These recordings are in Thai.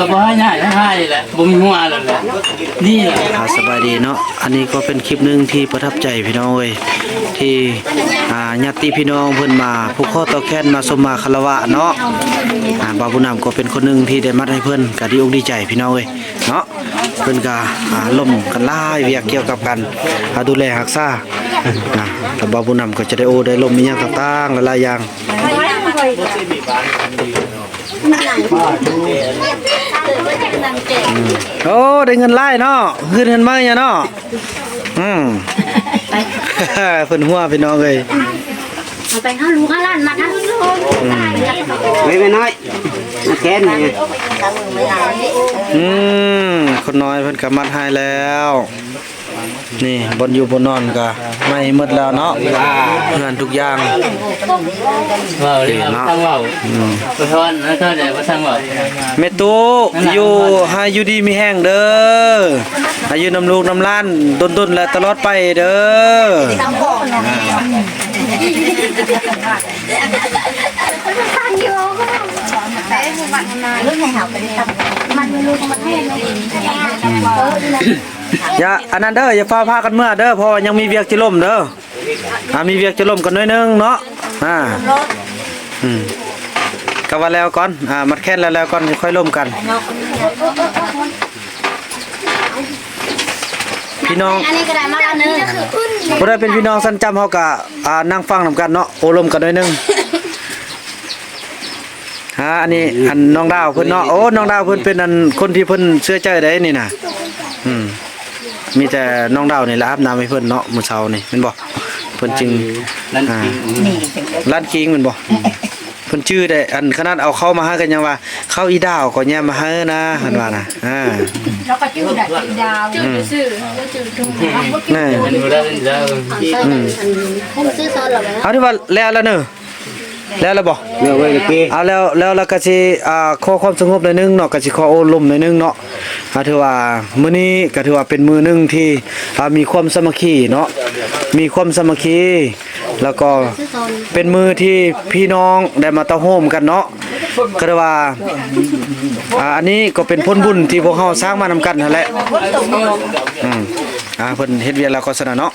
ก็บ่ให้ง่ายง่ายแหละบ่มีหัวแล้วแหละนี่แหละสบายดีเนาะ อันนี้ก็เป็นคลิปหนึ่งที่ประทับใจพี่น้องเว้ย ที่อ่าญาติพี่น้องเพิ่นมาผูกข้อต่อแขนมาสมมาคารวะเนาะอ่าบาวบุญนำก็เป็นคนหนึ่งที่ได้มัดให้เพิ่นก็ดีอกดีใจพี่น้องเว้ยเนาะเพิ่นก็อ่าล่มกันหลายเวียกเกี่ยวกับกันอ่าดูแลรักษาอ่าแล้วบาวบุญนำก็จะได้โอได้ล่มมีหยังต่างๆหลายๆอย่างโอ้ได้เงินไล่เนาะเงินเงินมาเนี่ยเนาะ อืมเพิ่นหัวพี่น้องเอ้ยเอาไปห้าลูกห้าล้านมาทั้งโลกไม่ไม่น้อยมาแค้นนี่อืมคนน้อยเพิ่นก็มัดให้แล้ว นี่บนอยู่บนนอนก็ไม่หมดแล้วเนาะงานทุกอย่างเว้าเลยครับทางเว้าบ่ทอนนะเท่าใดบ่ทางเว้าแม่ตู้อยู่ให้อยู่ดีมีแห้งเด้อให้อยู่น้ำลูกน้ำหล้านดนๆและตลอดไปเด้อตั้ง อย่าอันนั้นเด้ออย่าฟ้าพากันเมื่อเด้อพราะว่ายังมีเวียกจะล่มเด้ออ่ามีเวียกจะล่มกันหน้อยนึงเนาะอ่าอืมก็ว่าแล้วก่อนอ่ามัดแค้นแล้วแล้วก่อนค่อยล่มกัน พี่น้องอันนี้ก็ได้มาแล้วนึงบ่ได้เป็นพี่น้องสันจำเฮาก็อ่านั่งฟังนํกันเนาะโอลมกันหน่อยนึง ฮะอันนี้อันน้องดาวเพิ่นเนาะโอ้น้องดาวเพิ่นเป็นอันคนที่เพิ่นเชื่อใจได้นี่น่ะอืมมีแต่น้องดาวนี่แหละอาบน้ำให้เพิ่นเนาะมื้อเช้านี่แม่นบ่เพิ่นจึงนั่นจริงร้านคิงแม่นบ่เพิ่นชื่อได้อันขนาดเอาเข้ามาหากันยังว่าเข้าอีดาวก็แย่มาเฮอนะเพิ่นว่าน่ะอ่าแล้วก็จืดดาวจืดซื่อจืดทุ่งนี่อันนี้บ่ได้เป็นเจ้าผมซื้อซอสหรอเอาที่ว่าแล้วแล้วเนอะ แล้วแล้วบ่เมื่อไว้ละปีเอาแล้วแล้วแล้วก็สิอ่าขอความสงบหน่อยนึงเนาะก็สิขอโอลมหน่อยนึงเนาะอ่าถือว่ามื้อนี้ก็ถือว่าเป็นมื้อหนึงที่อ่ามีความสามัคคีเนาะมีความสามัคคีแล้วก็เป็นมือที่พี่น้องได้มาเต้าโฮมกันเนาะก็ถือว่าอ่าอันนี้ก็เป็นผลบุญที่พวกเฮาสร้างมานำกันนั่นแหละอืม อ่าเพิ่นเฮ็ดเวียกแล้วก็สนะเนาะ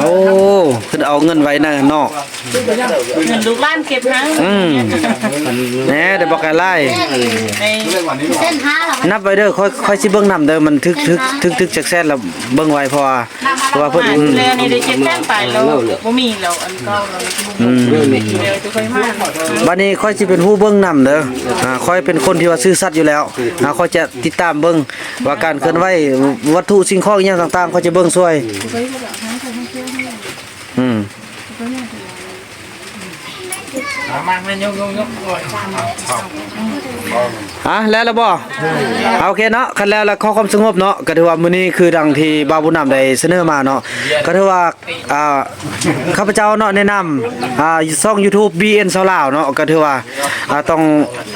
โอ้เพิ่นเอาเงินไว้นั่นเนาะเงินลูกหล้านเก็บนะอืมแหน่เดี๋ยวบอกกันไล่ในเส้นห้าหรอนับไว้เด้อค่อยค่อยสิเบิ่งนำเด้อมันทึกทึกทึกทึกจักแซ่นแล้วเบิ่งไว้เพราะว่าเพราะว่าเพิ่นหาอืมเรือนี่ได้เจ็ดแป้งไปแล้วบ่มีแล้วอันเก่าแล้วอืมเดี๋ยวจะค่อยมาบัดนี้ค่อยสิเป็นผู้เบิ่งนำเด้ออ่าค่อยเป็นคนที่ว่าซื่อสัตย์อยู่แล้วอ่าค่อยจะติดตามเบิ่งว่าการเคลื่อนไหววัตถุสิ่งของอีหยังต่างๆค่อยจะเบิ่งช่วยอืมมาแม่ยกยกยก ฮะแล้วแล้วบ่เอาโอเคเนาะคันแล้วแล้วขอความสงบเนาะก็ถือว่ามื้อนี้คือดังที่บาวบุญนำได้เสนอมาเนาะก็ถือว่าอ่าข้าพเจ้าเนาะแนะนำอ่าช่อง YouTube BN สาวลาวเนาะก็ถือว่าอ่าต้อง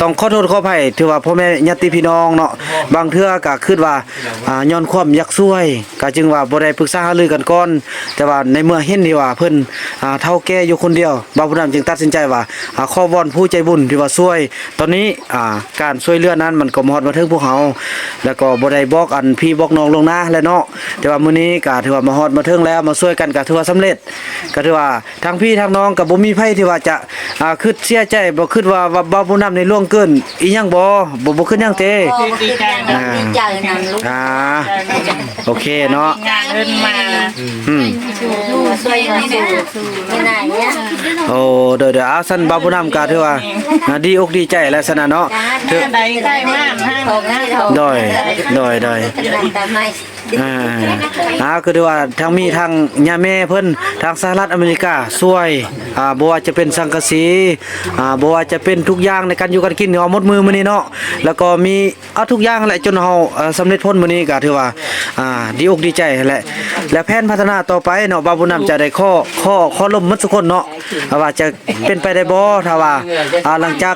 ต้องขอโทษขออภัยถือว่าพ่อแม่ญาติพี่น้องเนาะบางเทื่อก็คิดว่าอ่าย้อนความอยากช่วยก็จึงว่าบ่ได้ปรึกษาหารือกันก่อน แต่ว่าในเมื่อเห็นที่ว่าเพิ่นอ่าเฒ่าแก่อยู่คนเดียวบาวบุญนำจึงตัดสินใจว่าอ่าขอวอนผู้ใจบุญที่ว่าช่วย ตอนนี้อ่าการช่วยเหลือนั้นมันก็มาฮอดมาถึงพวกเฮาแล้วก็บ่ได้บอกอันพี่บอกน้องลงหน้าแล้วเนาะแต่ว่ามื้อนี้ก็ถือว่ามาฮอดมาถึงแล้วมาช่วยกันก็ถือว่าสำเร็จ ก็ถือว่าทั้งพี่ทั้งน้องก็บ่มีไผที่ว่าจะอ่าคิดเสียใจบ่คิดว่าว่าบ่ผู้นำในล่วงเกินอีหยังบ่บ่บ่คิดหยังเตดีใจนะใจนั่นลูกอ่าโอเคเนาะงานเงินมาอืมสวยนี่นะไม่ไหนเนี่ยโอ้เดี๋ยวเดี๋ยวเอาซั่นบ่ผู้นำก็ถือว่าอ่าดีอกดีใจแล้วซั่นน่ะเนาะถือใดใกล้มากห้างทองนะทองดอยดอยดอยแต่ไม่อ่าอ่าคือที่ว่าทั้งมีทางญาแม่เพิ่นทางสหรัฐอเมริกาช่วยอ่าบ่ว่าจะเป็นสังกะสีอ่าบ่ว่าจะเป็นทุกอย่างในการอยู่กันกินเอาหมดมือมื้อนี้เนาะแล้วก็มีเอาทุกอย่างแหละจนเฮาเอ่อสำเร็จพ้นมื้อนี้ก็ถือว่าอ่าดีอกดีใจแหละและแผนพัฒนาต่อไปเนาะบาบุญนำจะได้ข้อข้อข้อล้มหมดทุกคนเนาะว่าจะเป็นไปได้บ่ถ้าว่าอ่าหลังจาก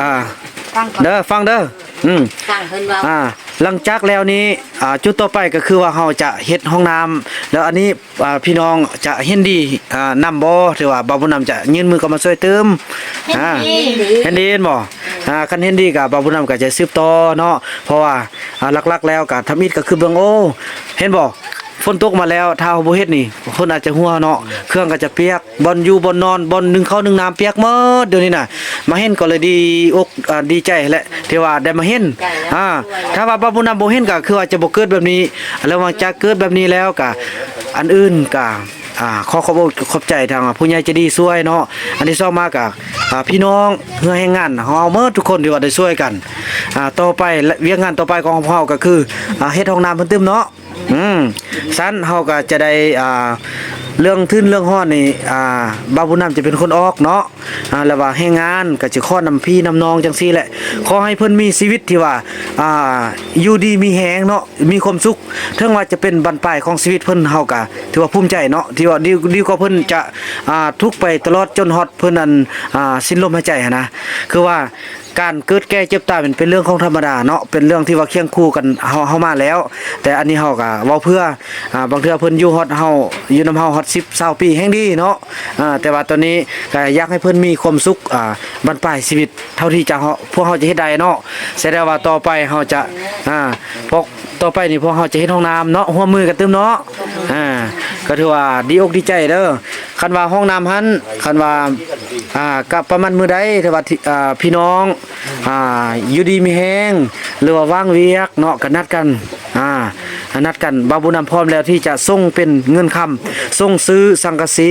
อ่า เด้อฟังเด้ออืมตั้งขึ้นว่าอ่าหลังจากแล้วนี้อ่าจุดต่อไปก็คือว่าเราจะเฮ็ดห้องน้ำแล้วอันนี้อ่าพี่น้องจะเห็นดีอ่านำบ่ถือว่าบ่าวบุญนำจะยื่นมือเข้ามาช่วยเติมอ่าเห็นดีเห็นบ่อ่าคันเห็นดีก็บ่าวบุญนำก็จะสืบต่อเนาะเพราะว่าอ่าหลักๆแล้วก็ทำอิฐก็คือเบิ่งโอ้เห็นบ่ ฝนตกมาแล้วถ้าเฮาบ่เฮ็ดนี่คนอาจจะหัวเนาะเครื่องก็จะเปียกบอนอยู่บอนนอนบอนนึ่งข้าวนึ่งน้ำเปียกหมดเดี๋ยวนี้น่ะ มาเห็นก็เลยดีอกอ่าดีใจแหละที่ว่าได้มาเห็นอ่าถ้าว่าบ่าวบุญนำบ่เห็นก็คือว่าจะบ่เกิดแบบนี้แล้วว่าจะเกิดแบบนี้แล้วก็อันอื่นก็อ่าขอขอบอกขอบใจทางผู้ใหญ่ใจะดีช่วยเนาะอันที่สองมาก็อ่าพี่น้องเฮือแห่งงานเฮาเอาเมื่อทุกคนที่ว่าได้ช่วยกันอ่าต่อไปและเวียงงานต่อไปของเฮาก็คืออ่าเฮ็ดห้องน้ำเพิ่นเติมเนาะ อืมซันเฮาก็จะได้อ่าเรื่องทึ้นเรื่องฮ้อนนี่อ่าบาบุญนำจะเป็นคนออกเนาะอ่าแล้วว่าแห่งานก็จะขอนำพี่นำน้องจังซี่แหละ ขอให้เพิ่นมีชีวิตที่ว่าอ่าอยู่ดีมีแฮงเนาะมีความสุขถึงว่าจะเป็นบรรปลายของชีวิตเพิ่นเฮาก็ถือว่าภูมิใจเนาะที่ว่าดีดีกว่าเพิ่นจะอ่าทุกไปตลอดจนฮอดเพิ่นนั้นอ่าสิ้นลมหายใจนะคือว่า การเกิดแก่เจ็บตายเป็นเป็นเรื่องของธรรมดาเนาะเป็นเรื่องที่ว่าเคียงคู่กันเฮาเฮามาแล้ว แต่อันนี้เฮาก็เว้าเพื่ออ่าบางเทื่อเพิ่นอยู่ฮอดเฮาอยู่นำเฮาฮอด10 20ปีแห่งดีเนาะอ่าแต่ว่าตอนนี้ก็อยากให้เพิ่นมีความสุขอ่าบรรปลายชีวิตเท่าที่จะเฮาพวกเฮาจะเฮ็ดได้เนาะแสดงว่าต่อไปเฮาจะอ่าพวกต่อไปนี่พวกเฮาจะเฮ็ดห้องน้ำเนาะร่วมมือกันตึมเนาะอ่าก็ถือว่าดีอกดีใจเด้อคันว่าห้องน้ำหันคันว่า อ่ากับประมาณมือใดถ้าว่าที่อ่าพี่น้องอ่าอยู่ดีมีแฮงหรือว่าว่างเวียกเนาะก็นัดกันอ่า นัดกันบาบุญนำพร้อมแล้วที่จะส่งเป็นเงินคำส่งซื้อสังกะสี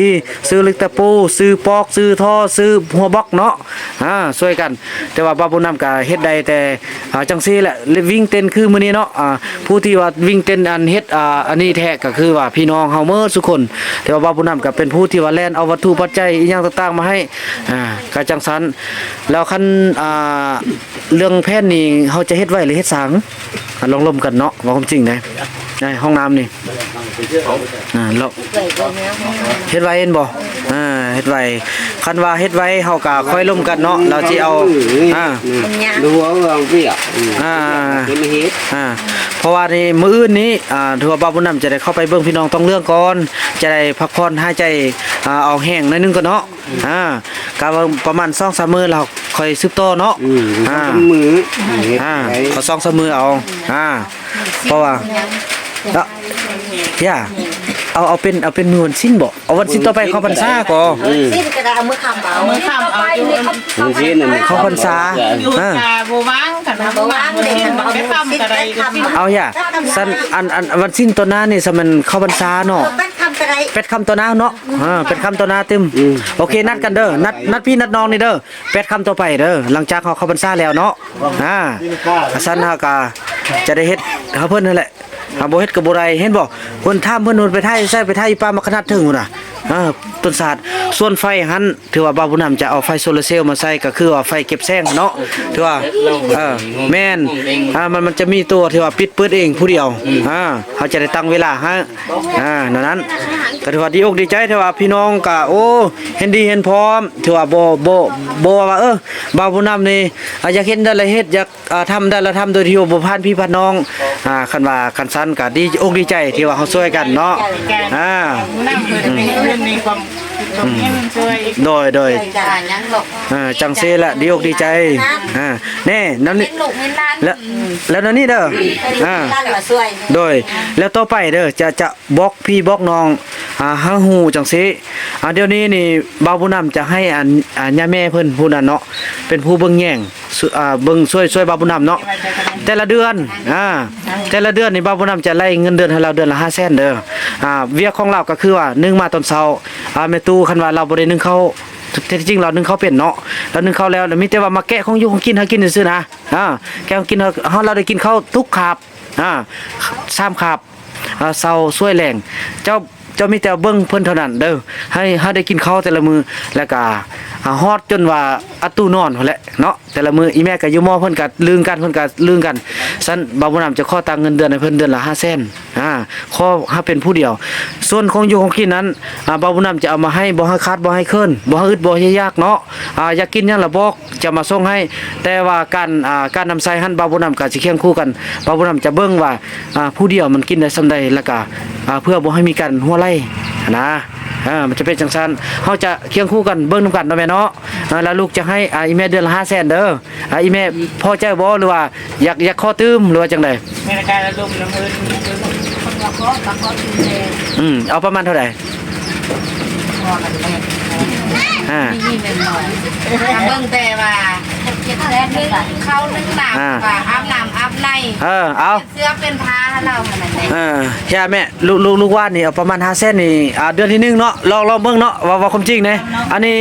ซื้อเหล็กตะปูซื้อปอกซื้อท่อซื้อหัวบล็อกเนาะอ่าช่วยกัน แต่ว่าบาบุญนำก็เฮ็ดไดแต่จังซี่แหละวิ่งเต้นคือมื้อนี้เนาะอ่าผู้ที่ว่าวิ่งเต้นอันเฮ็ดอ่าอันนี้แท้ก็คือว่าพี่น้องเฮาเมื่อทุกคน แต่ว่าบาบุญนำก็เป็นผู้ที่ว่าแล่นเอาวัตถุปัจจัยอีหยังต่างๆมาให้อ่าก็จังซันแล้วคันอ่าเรื่องแพทย์นี่เฮาจะเฮ็ดไว้หรือเฮ็ดสัง อะลองล่มกันเนาะว่าความจริงนะในห้องน้ำนี่อ่าล้วเฮ็ดไว้เห็นบ่อ่าเฮ็ดไว้คันว่าเฮ็ดไว้เฮาก็ค่อยล่มกันเนาะเราสิเอาอ่าดูเอาเอาเปียกอ่าเป็นเฮ็ดอ่าเพราะว่าในมื้ออื่นนี้อ่าถือว่าบ้าบุญนำจะได้เข้าไปเบิ่งพี่น้องต้องเรื่องก่อนจะได้พักผ่อนหายใจอ่าเอาแห้งหน่อยนึงก่อนเนาะอ่า กะว่าประมาณ2-3มื้อเราค่อยซึบโตอเนาะ อืมอ่ามือเฮ็ดอ่าไปขอ2-3มื้อเอาอ่าเพราะว่าแล้วย่าเอาเอาเป็นเอาเป็นมื้อวันสิ้นบ่เอาวันสิ้นต่อไปเข้าพรรษาก่อสิ้นก็ได้เอามือคำเอามือคำเอาอยู่มือเฮ็ดนั่นแหละเข้าพรรษาอยู่อ่าตาบ่ว่างกันนะบ่ว่างเลยมันไปทำอะไรก็สิเอาอย่าสันอันอันวันสิ้นตัวหน้านี่สมันเข้าพรรษาเนาะเป็นคำอะไรเป็ดคำตัวหน้าเนาะอ่าเป็ดคำตัวหน้าเต็มโอเคนัดกันเด้อนัดนัดพี่นัดน้องนี่เด้อเป็ดคำตัวไปเด้อหลังจากเขาเข้าพรรษาแล้วเนาะอ่าสันหากาจะได้เฮ็ดเฮาเพิ่นนั่นแหละหาบ่เฮ็ดก็บ่ได้เห็นบ่เพิ่นถามเพิ่นว่าไปไทยใส่ไปไทยป้ามาขนาดถึงพุ่นน่ะอ่าต้นศาสตร์ ส่วนไฟหันถือว่าบาบุญนำจะเอาไฟโซลาร์เซลล์มาใส่ก็คือว่าไฟเก็บแสงเนาะถือว่าเออแม่นอ่ามันมันจะมีตัวที่ว่าปิดเปิดเองผู้เดียวอ่าเขาจะได้ตั้งเวลาฮะอ่านั่นนั้นก็ถือว่าดีอกดีใจถือว่าพี่น้องก็โอ้เห็นดีเห็นพร้อมถือว่าบ่บ่บ่ว่าเออบาวบุญนำนี่อ่าอยากเห็นได้ละเฮ็ดอยากอ่าทำได้ละทำโดยที่ว่าบ่ผ่านพี่ผ่านน้องอ่าคันว่าคันสั้นก็ดีอกดีใจที่ว่าเฮาช่วยกันเนาะอ่า นั่งเพิ่นเป็นเพิ่นมีความความเงี้ยมันช่วยโดยโดยจ่ายังหลบอ่าจังซี่ละดีอกดีใจอ่าแน่นั่นนี่เป็นลูกเป็นหลานแล้วแล้วนั่นนี่เด้ออ่าหลานมาช่วยโดยแล้วต่อไปเด้อจะจะบอกพี่บอกน้อง อ่าหาฮู้จังซีอ่าเดี๋ยวนี้นี่บ่าวผู้นำจะให้อันอ่าย่าแม่เพิ่นผู้นั้นเนาะเป็นผู้เบิ่งแย่งอ่าเบิ่งช่วยช่วยบ่าวผู้นำเนาะแต่ละเดือนอ่าแต่ละเดือนนี่บ่าวผู้นำจะไล่เงินเดือนให้เราเดือนละ500,000เด้ออ่าเวียกของเราก็คือว่านึ่งมาตอนเช้าอ่าแม่ตู้คันว่าเราบ่ได้นึ่งข้าวแที่จริงเรานึ่งข้าวเป็นเนาะเรานึ่งข้าวแล้วแล้วมีแต่ว่ามาแกะของอยู่ของกินหากินซื่อนะอ่าแกะของกินเฮาเราได้กินข้าวทุกคาบอ่าสามคาบอ่าเศร้าช่วยแรงเจ้า เจ้ามีแต่เบิ้งเพิ่นเท่านั้นเด้อให้ให้ได้กินข้าวแต่ละมือแล้วก็ อ่าฮอดจนว่าอัตู้นอนพุ่นแหละเนาะแต่ละมืออีแม่ก็อยู่มอเพิ่นก็ลืงกันเพิ่นก็ลืงกันซั่นบ่าวบุญนำจะขอตังเงินเดือนให้เพิ่นเดือนละ5แสนอ่าขอถ้าเป็นผู้เดียว ส่วนของอยู่ของกินนั้นอ่าบ่าวบุญนำจะเอามาให้บ่ให้ขาดบ่ให้เคินบ่ให้อึดบ่ให้ยากเนาะอ่าอยากกินหยังละบอกจะมาส่งให้ แต่ว่าการอ่าการนำใส่หั่นบ่าวบุญนำก็สิเคียงคู่กันบ่าวบุญนำจะเบิ่งว่าอ่าผู้เดียวมันกินได้ส่าใดแล้วก็อ่าเพื่อบ่ให้มีการหัวไล่นะ อ่ามันจะเป็นจังซันเฮาจะเคียงคู่กันเบิ่งนํกันเนาะแม่เนาะอ่าแล้วลูกจะให้อ่าอีแม่เดือนละ500,000เด้ออ่าอีแม่พอใจบ่หรือว่าอยากอยากขอตื้มหรือว่าจังไดแม่การระดมน้ำเงินคนว่าเขากับเขาดูแลอืมเอาประมาณเท่าไหร่พอกันแม่อ่านี่เป็นหน่อยเบิ่งแต่ว่าเจ็บแรกนึงเข้านึงน้ำว่าอาบน้ำ อาบในเออเอาเสื้อเป็นผ้าให้เราขนาดไหนเออใช่แม่ลูกลูกลูกว่านี่เอาประมาณ5เส้นนี่อ่าเดือนที่หนึ่งเนาะลองลองเบิ่งเนาะว่าว่าความจริงเด้อันนี้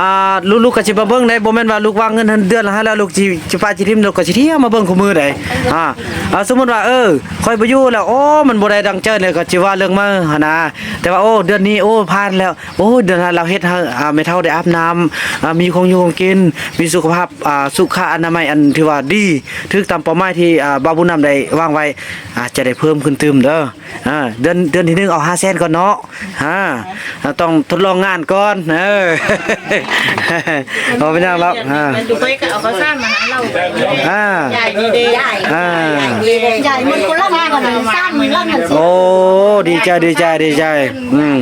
อ่าลูกลูกก็สิมาเบิ่งได้บ่แม่นว่าลูกวางเงินเดือนละ5แล้วลูกสิสิปาสิทิมลูกก็สิเที่ยวมาเบิ่งคู่มือได้อ่าอ่าสมมุติว่าเออค่อยบ่อยู่แล้วโอ้มันบ่ได้ดังเจิดเลยก็สิว่าเรื่องมาหั่นนะแต่ว่าโอ้เดือนนี้โอ้ผ่านแล้วโอ้เดือนนั้นเราเฮ็ดให้อ่าไม่เท่าได้อาบน้ำอ่ามีของอยู่ของกินมีสุขภาพอ่าสุขอนามัยอันที่ว่าดีถึกตามเป้าหมายที่อ่าบาบุญนำได้วางไว้อาจจะได้เพิ่มขึ้นตืมเด้ออ่าเดือนเดือนที่หนึงเอา5แสนก่อนเนาะอ่าอ่าต้องทดลองงานก่อนเออเอาไปนั่งรับอ่ามันดูไปก็เอาเขาสร้างมาหาเราอ่าใหญ่ดีเด้ใหญ่อ่าใหญ่มันคนละงานกันสั้นละงานโอ้ดีใจดีใจดีใจอืม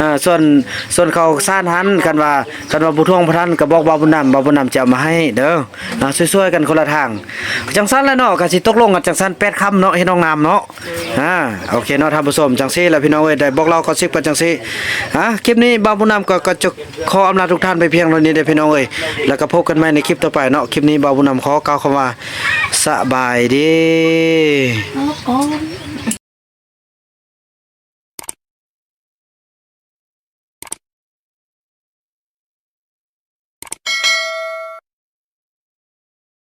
อ่าส่วนส่วนเขาซ่านหันกันว่ากันว่าผู้ทวงพระท่านก็บอกบาบุญนำบาบุญนำจะเอามาให้เด้ออ่าช่วยๆกันคนละทางจังซั่นแล้วเนาะก็สิตกลงกันจังซั่น8ค่ำเนาะเฮ็ดน้องงามเนาะอ่าโอเคเนาะท่านผู้ชมจังซี่แล้วพี่น้องเอ้ยได้บอกเราก็สิบกันจังซี่อะคลิปนี้บาบุญนำก็ก็จะขออำลาทุกท่านไปเพียงเท่านี้เด้อพี่น้องเอ้ยแล้วก็พบกันใหม่ในคลิปต่อไปเนาะคลิปนี้บาบุญนำขอกล่าวคำว่าสบายดีก้อน